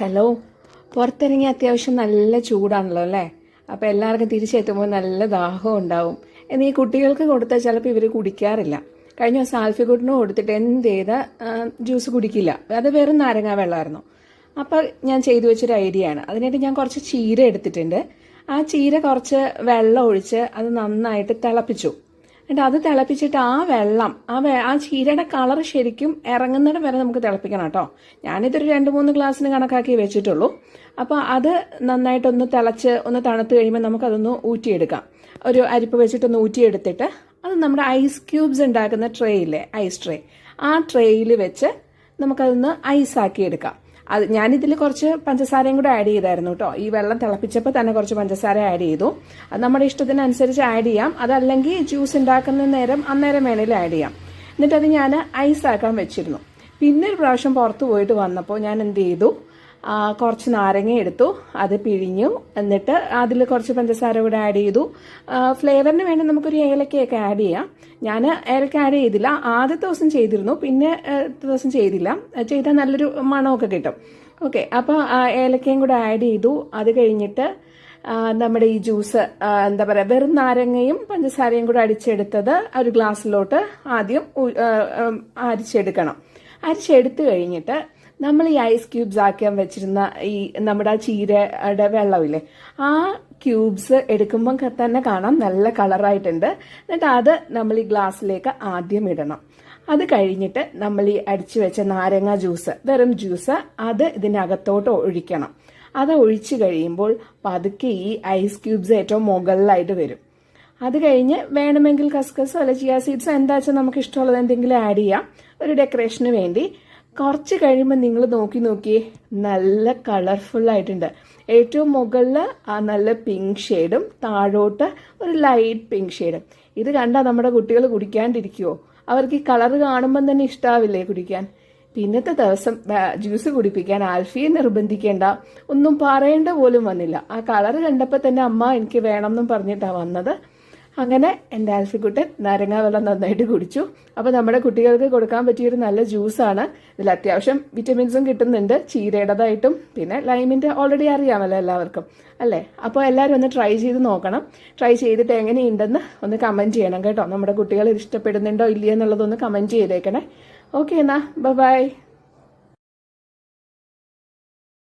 Hello പുറത്തിറങ്ങി അത്യാവശ്യം നല്ല ചൂടാണല്ലോ അല്ലേ? അപ്പോൾ എല്ലാവർക്കും തിരിച്ചെത്തുമ്പോൾ നല്ല ദാഹം ഉണ്ടാവും. എന്നാൽ ഈ കുട്ടികൾക്ക് കൊടുത്താൽ ചിലപ്പോൾ ഇവർ കുടിക്കാറില്ല. കഴിഞ്ഞ ദിവസം ആൽഫിക്കുട്ടിന് കൊടുത്തിട്ട് എന്ത് ചെയ്ത? ജ്യൂസ് കുടിക്കില്ല. അത് വെറും നാരങ്ങ വെള്ളമായിരുന്നു. അപ്പോൾ ഞാൻ ചെയ്തു വെച്ചൊരു ഐഡിയ ആണ്. അതിനായിട്ട് ഞാൻ കുറച്ച് ചീര എടുത്തിട്ടുണ്ട്. ആ ചീര കുറച്ച് വെള്ളം ഒഴിച്ച് അത് നന്നായിട്ട് തിളപ്പിച്ചു. എന്നിട്ട് അത് തിളപ്പിച്ചിട്ട് ആ വെള്ളം ആ ആ ചീരയുടെ കളർ ശരിക്കും ഇറങ്ങുന്നിടം വരെ നമുക്ക് തിളപ്പിക്കണം കേട്ടോ. ഞാനിതൊരു രണ്ട് മൂന്ന് ഗ്ലാസ്സിന് കണക്കാക്കി വെച്ചിട്ടുള്ളൂ. അപ്പോൾ അത് നന്നായിട്ടൊന്ന് തിളച്ച് ഒന്ന് തണുത്ത് കഴിയുമ്പോൾ നമുക്കതൊന്ന് ഊറ്റിയെടുക്കാം. ഒരു അരിപ്പ് വെച്ചിട്ടൊന്ന് ഊറ്റിയെടുത്തിട്ട് അത് നമ്മുടെ ഐസ് ക്യൂബ്സ് ഉണ്ടാക്കുന്ന ട്രേ ഇല്ലേ ഐസ് ട്രേ ആ ട്രേയിൽ വെച്ച് നമുക്കതൊന്ന് ഐസാക്കി എടുക്കാം അത് ഞാനിതിൽ കുറച്ച് പഞ്ചസാരയും കൂടെ ആഡ് ചെയ്തായിരുന്നു കേട്ടോ ഈ വെള്ളം തിളപ്പിച്ചപ്പോൾ തന്നെ കുറച്ച് പഞ്ചസാര ആഡ് ചെയ്തു. അത് നമ്മുടെ ഇഷ്ടത്തിനനുസരിച്ച് ആഡ് ചെയ്യാം. അതല്ലെങ്കിൽ ജ്യൂസ് ഉണ്ടാക്കുന്ന നേരം അന്നേരം വേണേലും ആഡ് ചെയ്യാം. എന്നിട്ടത് ഞാൻ ഐസാക്കാൻ വെച്ചിരുന്നു. പിന്നെ ഒരു പ്രാവശ്യം പുറത്ത് പോയിട്ട് വന്നപ്പോൾ ഞാൻ എന്ത് ചെയ്തു? കുറച്ച് നാരങ്ങ എടുത്തു അത് പിഴിഞ്ഞു എന്നിട്ട് അതിൽ കുറച്ച് പഞ്ചസാര കൂടെ ആഡ് ചെയ്തു. ഫ്ലേവറിന് വേണ്ടി നമുക്കൊരു ഏലക്കയൊക്കെ ആഡ് ചെയ്യാം. ഞാൻ ഏലക്ക ആഡ് ചെയ്തില്ല. ആദ്യത്തെ ദിവസം ചെയ്തിരുന്നു. പിന്നെ ദിവസം ചെയ്തില്ല. ചെയ്താൽ നല്ലൊരു മണമൊക്കെ കിട്ടും. ഓക്കെ അപ്പോൾ ഏലക്കയും കൂടെ ആഡ് ചെയ്തു. അത് കഴിഞ്ഞിട്ട് നമ്മുടെ ഈ ജ്യൂസ് എന്താ പറയുക വെറും നാരങ്ങയും പഞ്ചസാരയും കൂടെ അടിച്ചെടുത്തത് ഒരു ഗ്ലാസ്സിലോട്ട് ആദ്യം അരിച്ചെടുക്കണം. അരിച്ചെടുത്ത് കഴിഞ്ഞിട്ട് നമ്മൾ ഈ ഐസ് ക്യൂബ്സ് ആക്കാൻ വെച്ചിരുന്ന ഈ നമ്മുടെ ആ ചീരയുടെ വെള്ളമില്ലേ ആ ക്യൂബ്സ് എടുക്കുമ്പം തന്നെ കാണാം നല്ല കളറായിട്ടുണ്ട് എന്നിട്ട് അത് നമ്മൾ ഈ ഗ്ലാസ്സിലേക്ക് ആദ്യം ഇടണം. അത് കഴിഞ്ഞിട്ട് നമ്മൾ ഈ അടിച്ചു വെച്ച നാരങ്ങ ജ്യൂസ് വെറും ജ്യൂസ് അത് ഇതിനകത്തോട്ട് ഒഴിക്കണം. അത് ഒഴിച്ചു കഴിയുമ്പോൾ പതുക്കെ ഈ ഐസ് ക്യൂബ്സ് ഏറ്റവും മുകളിലായിട്ട് വരും. അത് കഴിഞ്ഞ് വേണമെങ്കിൽ കസ്കസോ അല്ല ചിയ സീഡ്സോ എന്താ വെച്ചാൽ നമുക്ക് ഇഷ്ടമുള്ളത് എന്തെങ്കിലും ആഡ് ചെയ്യാം. ഒരു ഡെക്കറേഷന് വേണ്ടി കുറച്ച് കഴിയുമ്പോൾ നിങ്ങൾ നോക്കി നോക്കിയേ നല്ല കളർഫുൾ ആയിട്ടുണ്ട്. ഏറ്റവും മുകളിൽ ആ നല്ല പിങ്ക് ഷെയ്ഡും താഴോട്ട് ഒരു ലൈറ്റ് പിങ്ക് ഷെയ്ഡും ഇത് കണ്ടാൽ നമ്മുടെ കുട്ടികൾ കുടിക്കാണ്ടിരിക്കുമോ അവർക്ക് ഈ കളർ കാണുമ്പം തന്നെ ഇഷ്ടാവില്ലേ കുടിക്കാൻ? പിന്നത്തെ ദിവസം ജ്യൂസ് കുടിപ്പിക്കാൻ ആൽഫിയെ നിർബന്ധിക്കേണ്ട. ഒന്നും പറയേണ്ട പോലും വന്നില്ല. ആ കളർ കണ്ടപ്പോൾ തന്നെ അമ്മ എനിക്ക് വേണം എന്നും പറഞ്ഞിട്ടാണ് വന്നത്. അങ്ങനെ എന്റെ ആൽഫിക്കുട്ടൻ നാരങ്ങ വെള്ളം നന്നായിട്ട് കുടിച്ചു. അപ്പോൾ നമ്മുടെ കുട്ടികൾക്ക് കൊടുക്കാൻ പറ്റിയൊരു നല്ല ജ്യൂസാണ്. ഇതിൽ അത്യാവശ്യം വിറ്റമിൻസും കിട്ടുന്നുണ്ട് ചീരയുടേതായിട്ടും. പിന്നെ ലൈമിന്റെ ഓൾറെഡി അറിയാമല്ലോ എല്ലാവർക്കും അല്ലേ? അപ്പോൾ എല്ലാവരും ഒന്ന് ട്രൈ ചെയ്ത് നോക്കണം. ട്രൈ ചെയ്തിട്ട് എങ്ങനെയുണ്ടെന്ന് ഒന്ന് കമന്റ് ചെയ്യണം കേട്ടോ. നമ്മുടെ കുട്ടികൾ ഇത് ഇഷ്ടപ്പെടുന്നുണ്ടോ ഇല്ലയോ എന്നുള്ളതൊന്ന് കമന്റ് ചെയ്തേക്കണേ. ഓക്കെ എന്നാ. ബൈ